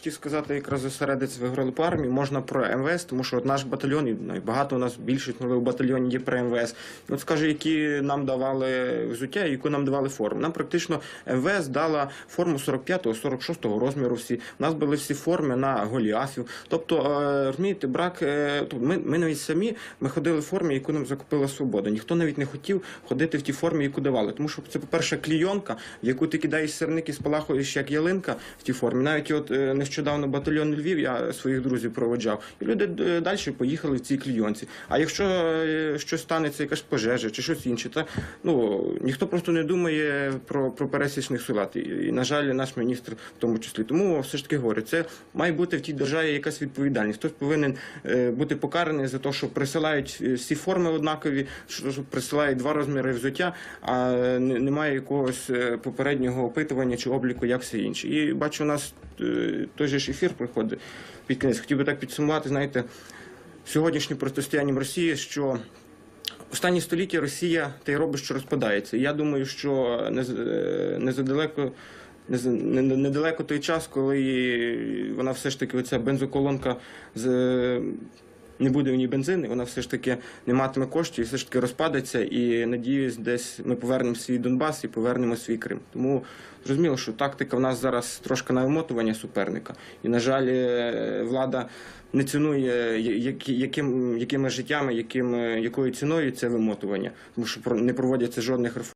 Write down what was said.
хотів сказати, якраз зосередитися в Ігролипу армії можна про МВС, тому що от наш батальйон, і ну, багато у нас більшість нових батальйонів є про МВС. От скажу, які нам давали взуття, яку нам давали форму. Нам практично МВС дала форму 45-го, 46-го розміру. Всі у нас були всі форми на голіафів. Тобто, е, розумієте, брак. е, тобто Ми, ми навіть самі ми ходили в формі, яку нам закупила свобода. Ніхто навіть не хотів ходити в тій формі, яку давали. Тому що це, по-перше, клійонка, в яку ти кидаєш сирник спалахуєш як ялинка в тій формі. Навіть от е, нещодавно батальйон Львів я своїх друзів проводжав, і люди е, далі поїхали в цій клійонці. А якщо е, щось станеться, якась пожежа чи щось інше, то ну ніхто просто не думає про, про пересічних солдат. І, і, на жаль, наш міністр в тому числі. Тому все ж таки говорю, це має бути в тій державі якась відповідальність. Хтось повинен е, бути покараний за те, що присилають всі форми однакові, що присилають два розміри взуття, а немає якогось попереднього опитування чи обліку, як все інше. І бачу, у нас той же ж ефір приходить під кінець. Хотів би так підсумувати, знаєте, сьогоднішнє протистояння Росії, що останні століття Росія та й робить, що розпадається. Я думаю, що не, е, недалеко той час, коли вона все ж таки, оця бензоколонка з не буде в ній бензин, вона все ж таки не матиме коштів, і все ж таки розпадеться. І надіюсь, десь ми повернемо свій Донбас і повернемо свій Крим. Тому зрозуміло, що тактика в нас зараз трошки на вимотування суперника. І, на жаль, е, влада не цінує яким, якими життями, яким, якою ціною це вимотування, тому що не проводяться жодних реформ.